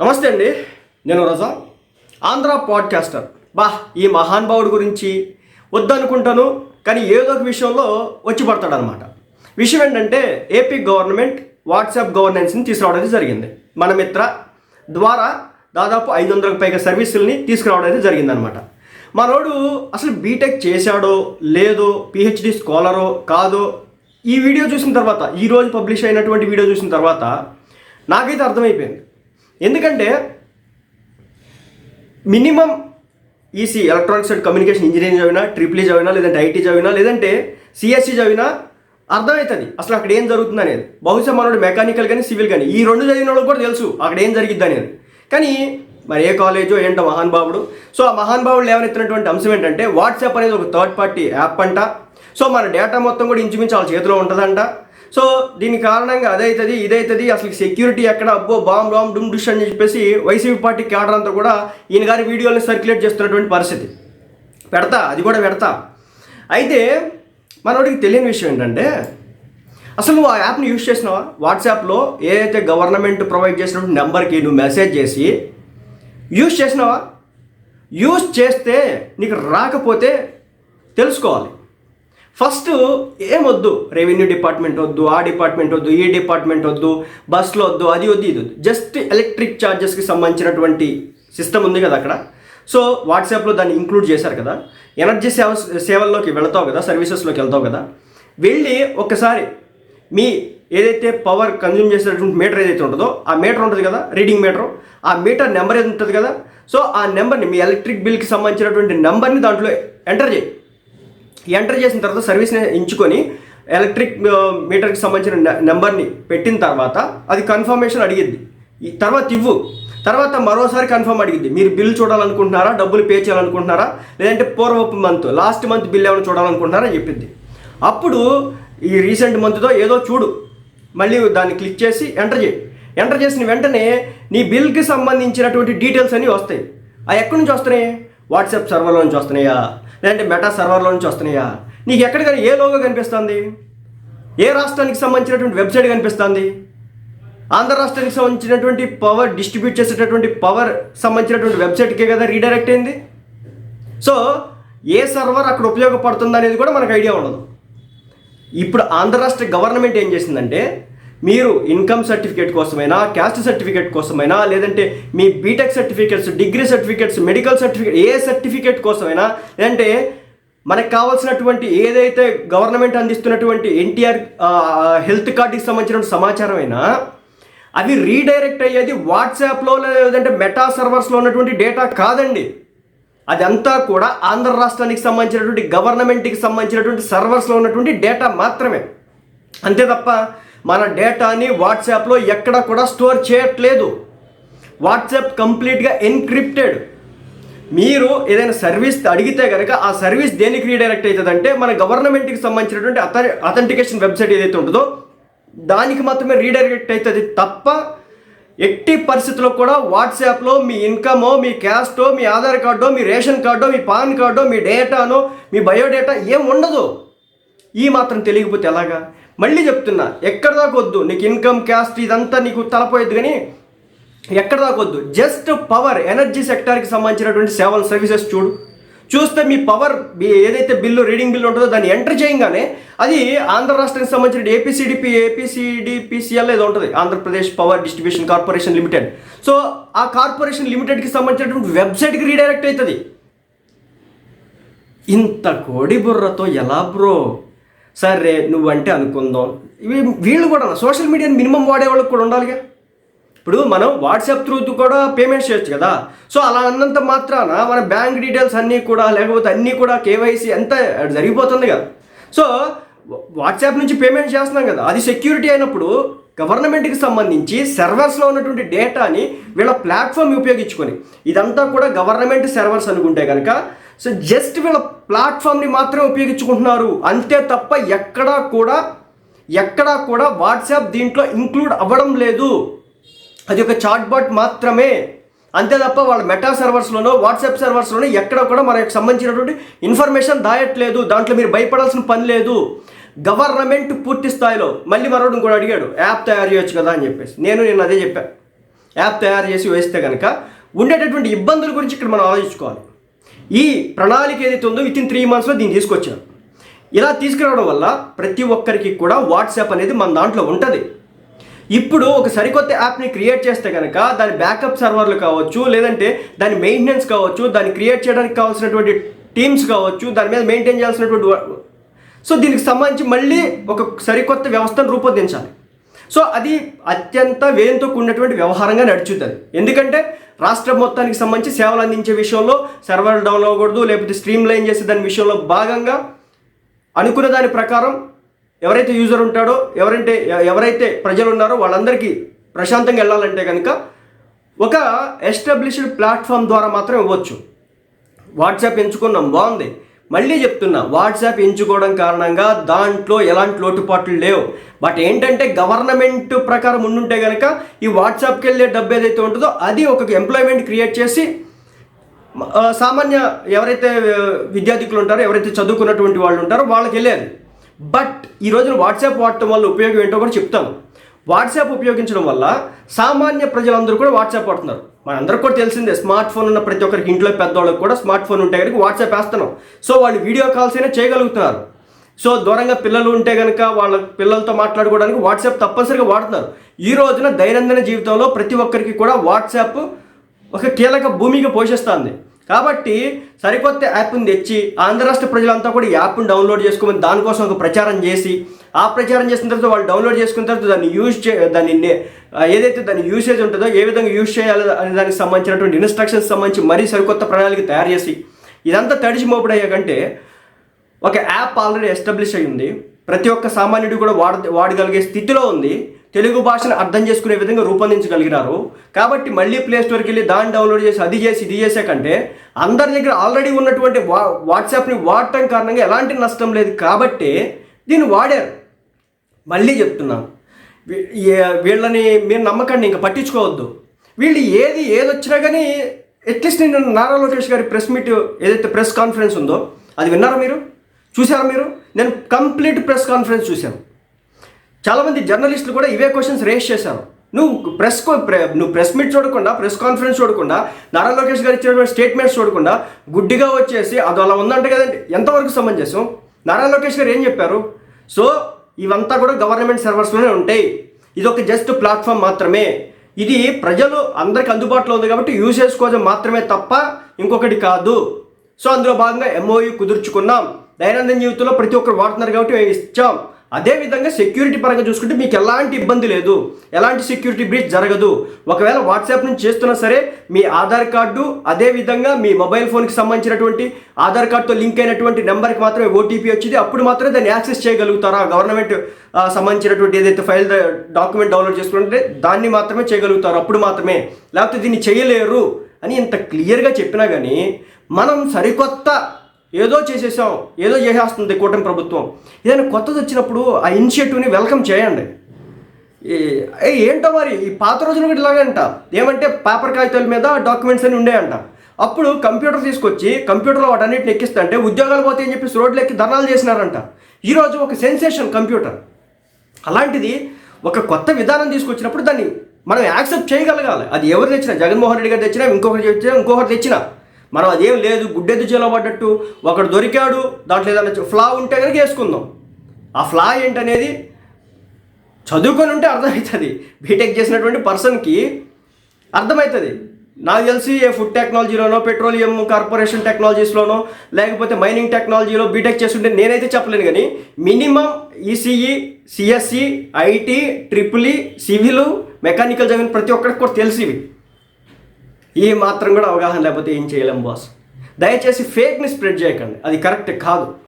నమస్తే అండి. నేను రజా ఆంధ్ర పాడ్కాస్టర్ బా ఈ మహానుభావుడి గురించి వద్దనుకుంటాను కానీ ఏదో ఒక విషయంలో వచ్చి పడతాడనమాట విషయం ఏంటంటే ఏపీ గవర్నమెంట్ వాట్సాప్ గవర్నెన్స్ని తీసుకురావడం జరిగింది. మన మిత్ర ద్వారా దాదాపు ఐదు వందలకు పైగా సర్వీసుల్ని తీసుకురావడం అయితే జరిగిందనమాట మనోడు అసలు బీటెక్ చేశాడో లేదో పిహెచ్డి స్కాలరో కాదో ఈ వీడియో చూసిన తర్వాత ఈ రోజు పబ్లిష్ అయినటువంటి వీడియో చూసిన తర్వాత నాకైతే అర్థమైపోయింది. ఎందుకంటే minimum EC electronics and communication engineering చదివినా ట్రిపుల్ చదివినా లేదంటే ఐటీ చదివినా లేదంటే సిఎస్సి చదివినా అర్థమవుతుంది. అసలు అక్కడ ఏం జరుగుతుంది అనేది. బహుశా మనోడు మెకానికల్ కానీ సివిల్ కానీ ఈ రెండు చదివిన వాళ్ళకి కూడా తెలుసు అక్కడ ఏం జరిగిద్ది అనేది. కానీ మరి ఏ కాలేజో ఏంటో మహానుభావుడు. సో ఆ మహానుభావుడు లేవనెత్తినటువంటి అంశం ఏంటంటే వాట్సాప్ అనేది ఒక థర్డ్ పార్టీ యాప్ అంట. సో మన డేటా మొత్తం కూడా ఇంచుమించు వాళ్ళ చేతిలో ఉంటుందంట. సో దీని కారణంగా అదైతుంది ఇదైతుంది అసలు సెక్యూరిటీ ఎక్కడ? అబ్బో బాంబ్ బాంబ్ డుమ్ డుష్ అని చెప్పేసి వైసీపీ పార్టీ క్యాడర్ అంతా కూడా ఈయన గారి వీడియోలను సర్క్యులేట్ చేస్తున్నటువంటి పరిస్థితి. పెడతా అది కూడా పెడతా. అయితే మనోడికి తెలియని విషయం ఏంటంటే అసలు నువ్వు ఆ యాప్ని యూజ్ చేసినావా? వాట్సాప్లో ఏదైతే గవర్నమెంట్ ప్రొవైడ్ చేసినటువంటి నెంబర్కి నువ్వు మెసేజ్ చేసి యూజ్ చేసినావా? యూజ్ చేస్తే నీకు రాకపోతే తెలుసుకోవాలి. ఫస్ట్ ఏమొద్దు? రెవెన్యూ డిపార్ట్మెంట్ వద్దు ఆ డిపార్ట్మెంట్ వద్దు ఈ డిపార్ట్మెంట్ వద్దు బస్సులో వద్దు అది వద్దు ఇది వద్దు. జస్ట్ ఎలక్ట్రిక్ ఛార్జెస్కి సంబంధించినటువంటి సిస్టమ్ ఉంది కదా అక్కడ. సో వాట్సాప్లో దాన్ని ఇంక్లూడ్ చేశారు కదా. ఎనర్జీ సేవ సేవల్లోకి వెళతావు కదా సర్వీసెస్లోకి వెళ్తావు కదా. వెళ్ళి ఒక్కసారి మీ ఏదైతే పవర్ కన్జ్యూమ్ చేసేటటువంటి మీటర్ ఏదైతే ఉంటుందో ఆ మీటర్ ఉంటుంది కదా రీడింగ్ మీటర్ ఆ మీటర్ నెంబర్ ఏది ఉంటుంది కదా సో ఆ నెంబర్ని మీ ఎలక్ట్రిక్ బిల్కి సంబంధించినటువంటి నెంబర్ని దాంట్లో ఎంటర్ చేయి. ఎంటర్ చేసిన తర్వాత సర్వీస్ని ఎంచుకొని ఎలక్ట్రిక్ మీటర్కి సంబంధించిన నెంబర్ని పెట్టిన తర్వాత అది కన్ఫర్మేషన్ అడిగిద్ది. ఈ తర్వాత ఇవ్వు. తర్వాత మరోసారి కన్ఫర్మ్ అడిగిద్ది. మీరు బిల్ చూడాలనుకుంటున్నారా? డబ్బులు పే చేయాలనుకుంటున్నారా? లేదంటే పూర్వపు మంత్ లాస్ట్ మంత్ బిల్ ఏమైనా చూడాలనుకుంటున్నారా అని చెప్పింది. అప్పుడు ఈ రీసెంట్ మంత్తో ఏదో చూడు. మళ్ళీ దాన్ని క్లిక్ చేసి ఎంటర్ చేయి. ఎంటర్ చేసిన వెంటనే నీ బిల్కి సంబంధించినటువంటి డీటెయిల్స్ అన్నీ వస్తాయి. అవి ఎక్కడి నుంచి వస్తున్నాయి? వాట్సాప్ సర్వర్లో నుంచి వస్తున్నాయా? లేదంటే మెటా సర్వర్లో నుంచి వస్తున్నాయా? నీకు ఎక్కడ ఏ లోగో కనిపిస్తుంది? ఏ రాష్ట్రానికి సంబంధించినటువంటి వెబ్సైట్ కనిపిస్తుంది? ఆంధ్ర రాష్ట్రానికి సంబంధించినటువంటి పవర్ డిస్ట్రిబ్యూట్ చేసేటటువంటి పవర్ సంబంధించినటువంటి వెబ్సైట్కే కదా రీడైరెక్ట్ అయింది? సో ఏ సర్వర్ అక్కడ ఉపయోగపడుతుంది అనేది కూడా మనకు ఐడియా ఉండదు. ఇప్పుడు ఆంధ్ర రాష్ట్ర గవర్నమెంట్ ఏం చేసిందంటే మీరు ఇన్కమ్ సర్టిఫికేట్ కోసమైనా క్యాస్ట్ సర్టిఫికేట్ కోసమైనా లేదంటే మీ BTech certificates degree certificates medical certificate ఏ సర్టిఫికేట్ కోసమైనా లేదంటే మనకు కావాల్సినటువంటి ఏదైతే గవర్నమెంట్ అందిస్తున్నటువంటి ఎన్టీఆర్ హెల్త్ కార్డుకి సంబంధించిన సమాచారం అయినా అవి రీడైరెక్ట్ అయ్యేది వాట్సాప్లో లేదంటే మెటా సర్వర్స్లో ఉన్నటువంటి డేటా కాదండి. అదంతా కూడా ఆంధ్ర రాష్ట్రానికి సంబంధించినటువంటి గవర్నమెంట్కి సంబంధించినటువంటి సర్వర్స్లో ఉన్నటువంటి డేటా మాత్రమే. అంతే తప్ప మన డేటాని వాట్సాప్లో ఎక్కడ కూడా స్టోర్ చేయట్లేదు. వాట్సాప్ కంప్లీట్గా ఎన్క్రిప్టెడ్. మీరు ఏదైనా సర్వీస్ అడిగితే కనుక ఆ సర్వీస్ దేనికి రీడైరెక్ట్ అవుతుందంటే మన గవర్నమెంట్కి సంబంధించినటువంటి అథ అథెంటికేషన్ వెబ్సైట్ ఏదైతే ఉంటుందో దానికి మాత్రమే రీడైరెక్ట్ అవుతుంది తప్ప ఎట్టి పరిస్థితుల్లో కూడా వాట్సాప్లో మీ ఇన్కమో మీ క్యాస్టో మీ ఆధార్ కార్డో మీ రేషన్ కార్డో మీ పాన్ కార్డో మీ డేటానో మీ బయోడేటా ఏం ఉండదు. ఈ మాత్రం తెలియకపోతే ఎలాగా? మళ్ళీ చెప్తున్నా ఎక్కడ దాకా వద్దు. నీకు ఇన్కమ్ క్యాస్ట్ ఇదంతా నీకు తలపోయేది కానీ ఎక్కడ దాకా వద్దు. జస్ట్ పవర్ ఎనర్జీ సెక్టార్కి సంబంధించినటువంటి సేవల్ సర్వీసెస్ చూడు. చూస్తే మీ పవర్ మీ ఏదైతే బిల్లు రీడింగ్ బిల్లు ఉంటుందో దాన్ని ఎంటర్ చేయగానే అది ఆంధ్ర రాష్ట్రానికి సంబంధించిన ఏపీసీడిపి ఏపీసీడిపిసిఎల్ ఏదో ఉంటుంది. Andhra Pradesh power distribution corporation limited. So ఆ కార్పొరేషన్ లిమిటెడ్కి సంబంధించినటువంటి వెబ్సైట్కి రీడైరెక్ట్ అవుతుంది. ఇంత కోడి బుర్రతో ఎలా బ్రో? సరే నువ్వంటే అనుకుందాం. ఇవి వీళ్ళు కూడా సోషల్ మీడియాని మినిమం వాడే వాళ్ళకి కూడా ఉండాలిగా. ఇప్పుడు మనం వాట్సాప్ త్రూ కూడా పేమెంట్ చేయొచ్చు కదా. సో అలా అన్నంత మాత్రాన మన బ్యాంక్ డీటెయిల్స్ అన్నీ కూడా లేకపోతే అన్నీ కూడా కేవైసీ ఎంత జరిగిపోతుంది కదా. సో వాట్సాప్ నుంచి పేమెంట్ చేస్తున్నాం కదా. అది సెక్యూరిటీ అయినప్పుడు గవర్నమెంట్కి సంబంధించి సర్వర్స్లో ఉన్నటువంటి డేటాని వీళ్ళ ప్లాట్ఫామ్ ఉపయోగించుకొని ఇదంతా కూడా గవర్నమెంట్ సర్వర్స్ అనుకుంటే కనుక సో జస్ట్ వీళ్ళ ప్లాట్ఫామ్ని మాత్రమే ఉపయోగించుకుంటున్నారు. అంతే తప్ప ఎక్కడా కూడా ఎక్కడా కూడా వాట్సాప్ దీంట్లో ఇంక్లూడ్ అవ్వడం లేదు. అది ఒక చాట్బాట్ మాత్రమే. అంతే తప్ప వాళ్ళ మెటా సర్వర్స్లోనో వాట్సాప్ సర్వర్స్లోనో ఎక్కడ కూడా మనకు సంబంధించినటువంటి ఇన్ఫర్మేషన్ దాయట్లేదు. దాంట్లో మీరు భయపడాల్సిన పని లేదు. గవర్నమెంట్ పూర్తి స్థాయిలో మళ్ళీ మరొకటి కూడా అడిగాడు యాప్ తయారు చేయొచ్చు కదా అని చెప్పేసి. నేను నేను అదే చెప్పాను యాప్ తయారు చేసి వేస్తే కనుక ఉండేటటువంటి ఇబ్బందుల గురించి ఇక్కడ మనం ఆలోచించుకోవాలి. ఈ ప్రణాళిక ఏదైతే ఉందో విత్ ఇన్ త్రీ మంత్స్లో దీన్ని తీసుకొచ్చారు. ఇలా తీసుకురావడం వల్ల ప్రతి ఒక్కరికి కూడా వాట్సాప్ అనేది మన దాంట్లో ఉంటుంది. ఇప్పుడు ఒక సరికొత్త యాప్ని క్రియేట్ చేస్తే కనుక దాని బ్యాకప్ సర్వర్లు కావచ్చు లేదంటే దాని మెయింటెనెన్స్ కావచ్చు దాన్ని క్రియేట్ చేయడానికి కావాల్సినటువంటి టీమ్స్ కావచ్చు దాని మీద మెయింటైన్ చేయాల్సినటువంటి సో దీనికి సంబంధించి మళ్ళీ ఒక సరికొత్త వ్యవస్థను రూపొందించాలి. సో అది అత్యంత వ్యయంతో కూడినటువంటి వ్యవహారంగా నడుచుతుంది. ఎందుకంటే రాష్ట్రం మొత్తానికి సంబంధించి సేవలు అందించే విషయంలో సర్వర్ డౌన్ అవ్వకూడదు లేకపోతే స్ట్రీమ్ లైన్ చేసే దాని విషయంలో భాగంగా అనుకున్న దాని ప్రకారం ఎవరైతే యూజర్ ఉంటాడో ఎవరంటే ఎవరైతే ప్రజలు ఉన్నారో వాళ్ళందరికీ ప్రశాంతంగా వెళ్ళాలంటే కనుక ఒక ఎస్టాబ్లిష్డ్ ప్లాట్ఫామ్ ద్వారా మాత్రం ఇవ్వచ్చు. వాట్సాప్ ఎంచుకున్నాం బాగుంది. మళ్ళీ చెప్తున్నా వాట్సాప్ ఎంచుకోవడం కారణంగా దాంట్లో ఎలాంటి లోటుపాట్లు లేవు. బట్ ఏంటంటే గవర్నమెంట్ ప్రకారం ఉండుంటే కనుక ఈ వాట్సాప్కి వెళ్ళే డబ్బు ఏదైతే ఉంటుందో అది ఒక ఎంప్లాయ్మెంట్ క్రియేట్ చేసి సామాన్య ఎవరైతే విద్యార్థికులు ఉంటారో ఎవరైతే చదువుకున్నటువంటి వాళ్ళు ఉంటారో వాళ్ళకి వెళ్ళేది. బట్ ఈ రోజున వాట్సాప్ వాడటం వల్ల ఉపయోగం ఏంటో కూడా చెప్తాను. వాట్సాప్ ఉపయోగించడం వల్ల సామాన్య ప్రజలందరూ కూడా వాట్సాప్ వాడుతున్నారు. మనందరికి కూడా తెలిసిందే స్మార్ట్ ఫోన్ ఉన్న ప్రతి ఒక్కరికి ఇంట్లో పెద్దవాళ్ళకి కూడా స్మార్ట్ ఫోన్ ఉంటే కనుక వాట్సాప్ వేస్తున్నాం. సో వాళ్ళు వీడియో కాల్స్ అయినా చేయగలుగుతున్నారు. సో దూరంగా పిల్లలు ఉంటే కనుక వాళ్ళ పిల్లలతో మాట్లాడుకోవడానికి వాట్సాప్ తప్పనిసరిగా వాడుతున్నారు. ఈ రోజున దైనందిన జీవితంలో ప్రతి ఒక్కరికి కూడా వాట్సాప్ ఒక కీలక భూమికి పోషిస్తుంది. కాబట్టి సరికొత్త యాప్ని తెచ్చి ఆంధ్ర రాష్ట్ర ప్రజలంతా కూడా ఈ యాప్ను డౌన్లోడ్ చేసుకోమని దానికోసం ఒక ప్రచారం చేసి ఆ ప్రచారం చేసిన తర్వాత వాళ్ళు డౌన్లోడ్ చేసుకున్న తర్వాత దాన్ని యూజ్ చే దాన్ని ఏదైతే దాని యూసేజ్ ఉంటుందో ఏ విధంగా యూజ్ చేయాలి అనే దానికి సంబంధించినటువంటి ఇన్స్ట్రక్షన్స్ సంబంధించి మరీ సరికొత్త ప్రణాళిక తయారు చేసి ఇదంతా తడిచి మోపుడయ్యాకంటే ఒక యాప్ ఆల్రెడీ ఎస్టాబ్లిష్ అయ్యింది ప్రతి ఒక్క సామాన్యుడు కూడా వాడ వాడగలిగే స్థితిలో ఉంది. తెలుగు భాషను అర్థం చేసుకునే విధంగా రూపొందించగలిగినారు. కాబట్టి మళ్ళీ ప్లే స్టోర్కి వెళ్ళి దాన్ని డౌన్లోడ్ చేసి అది చేసి ఇది చేసే కంటే అందరి దగ్గర ఆల్రెడీ ఉన్నటువంటి వా వాట్సాప్ని వాడటం కారణంగా ఎలాంటి నష్టం లేదు. కాబట్టి దీన్ని వాడారు. మళ్ళీ చెప్తున్నాను వీళ్ళని మీరు నమ్మకండి ఇంకా పట్టించుకోవద్దు. వీళ్ళు ఏది ఏది వచ్చినా కానీ అట్లీస్ట్ నేను నారా లోకేష్ గారి ప్రెస్ మీట్ ఏదైతే ప్రెస్ కాన్ఫరెన్స్ ఉందో అది విన్నారా మీరు? చూసారా మీరు? నేను కంప్లీట్ ప్రెస్ కాన్ఫరెన్స్ చూశాను చాలామంది జర్నలిస్టులు కూడా ఇవే క్వశ్చన్స్ రేస్ చేశారు. నువ్వు ప్రెస్ నువ్వు ప్రెస్ మీట్ చూడకుండా ప్రెస్ కాన్ఫరెన్స్ చూడకుండా నారా లోకేష్ గారు ఇచ్చినటువంటి స్టేట్మెంట్స్ చూడకుండా గుడ్డిగా వచ్చేసి అది అలా ఉందంటే కదండి. ఎంతవరకు సమంజసం? నారా లోకేష్ గారు ఏం చెప్పారు? సో ఇవంతా కూడా గవర్నమెంట్ సర్వర్స్లోనే ఉంటాయి. ఇది ఒక జస్ట్ ప్లాట్ఫామ్ మాత్రమే. ఇది ప్రజలు అందరికి అందుబాటులో ఉంది కాబట్టి యూజ్ చేసుకోవడం మాత్రమే తప్ప ఇంకొకటి కాదు. సో అందులో భాగంగా ఎంఓయూ కుదుర్చుకున్నాం. దైనందిన జీవితంలో ప్రతి ఒక్కరు వాడుతున్నారు కాబట్టి మేము ఇచ్చాం. అదే విధంగా సెక్యూరిటీ పరంగా చూసుకుంటే మీకు ఎలాంటి ఇబ్బంది లేదు. ఎలాంటి సెక్యూరిటీ బ్రీచ్ జరగదు. ఒకవేళ వాట్సాప్ నుంచి చేస్తున్నా సరే మీ ఆధార్ కార్డు అదే విధంగా మీ మొబైల్ ఫోన్కి సంబంధించినటువంటి ఆధార్ కార్డుతో లింక్ అయినటువంటి నెంబర్కి మాత్రమే ఓటీపీ వచ్చింది. అప్పుడు మాత్రమే దాన్ని యాక్సెస్ చేయగలుగుతారా? గవర్నమెంట్ సంబంధించినటువంటి ఏదైతే ఫైల్ డాక్యుమెంట్ డౌన్లోడ్ చేసుకుంటే దాన్ని మాత్రమే చేయగలుగుతారు. అప్పుడు మాత్రమే. లేకపోతే దీన్ని చేయలేరు అని ఇంత క్లియర్గా చెప్పినా కానీ మనం సరికొత్త ఏదో చేసేసాం ఏదో చేసేస్తుంది కూటమి ప్రభుత్వం. ఏదైనా కొత్తది వచ్చినప్పుడు ఆ ఇనిషియేటివ్ని వెల్కమ్ చేయండి. ఏ ఏంటో మరి ఈ పాత రోజులు కూడా ఇలాగంట ఏమంటే పేపర్ కాగితాల మీద డాక్యుమెంట్స్ అని ఉండేయంట. అప్పుడు కంప్యూటర్ తీసుకొచ్చి కంప్యూటర్లో వాటన్నిటిని ఎక్కిస్తుంటే ఉద్యోగాలు పోతాయని చెప్పేసి రోడ్లు ఎక్కి ధర్నాలు చేసినారంట. ఈరోజు ఒక సెన్సేషన్ కంప్యూటర్. అలాంటిది ఒక కొత్త విధానం తీసుకొచ్చినప్పుడు దాన్ని మనం యాక్సెప్ట్ చేయగలగాలి. అది ఎవరు తెచ్చినా జగన్మోహన్ రెడ్డి గారు తెచ్చినా ఇంకొకరు తెచ్చినా ఇంకొకరు తెచ్చినా. మనం అదేం లేదు గుడ్డెద్దు చేయబడ్డట్టు పడ్డట్టు ఒకడు దొరికాడు దాంట్లో ఏదైనా ఫ్లా ఉంటే కనుక వేసుకుందాం ఆ ఫ్లా ఏంటనేది చదువుకొని ఉంటే అర్థమవుతుంది బీటెక్ చేసినటువంటి పర్సన్కి అర్థమవుతుంది నాకు తెలిసి ఏ ఫుడ్ టెక్నాలజీలోనో పెట్రోలియం కార్పొరేషన్ టెక్నాలజీస్లోనో లేకపోతే మైనింగ్ టెక్నాలజీలో బీటెక్ చేస్తుంటే నేనైతే చెప్పలేను కానీ minimum ECE CSC IT triple E civil mechanical చదివిన ప్రతి ఒక్కరికి కూడా తెలిసి ఇవి ఈ మాత్రం కూడా అవగాహన లేకపోతే ఏం చేయలేం బాస్ దయచేసి ఫేక్ని స్ప్రెడ్ చేయకండి. అది కరెక్ట్ కాదు.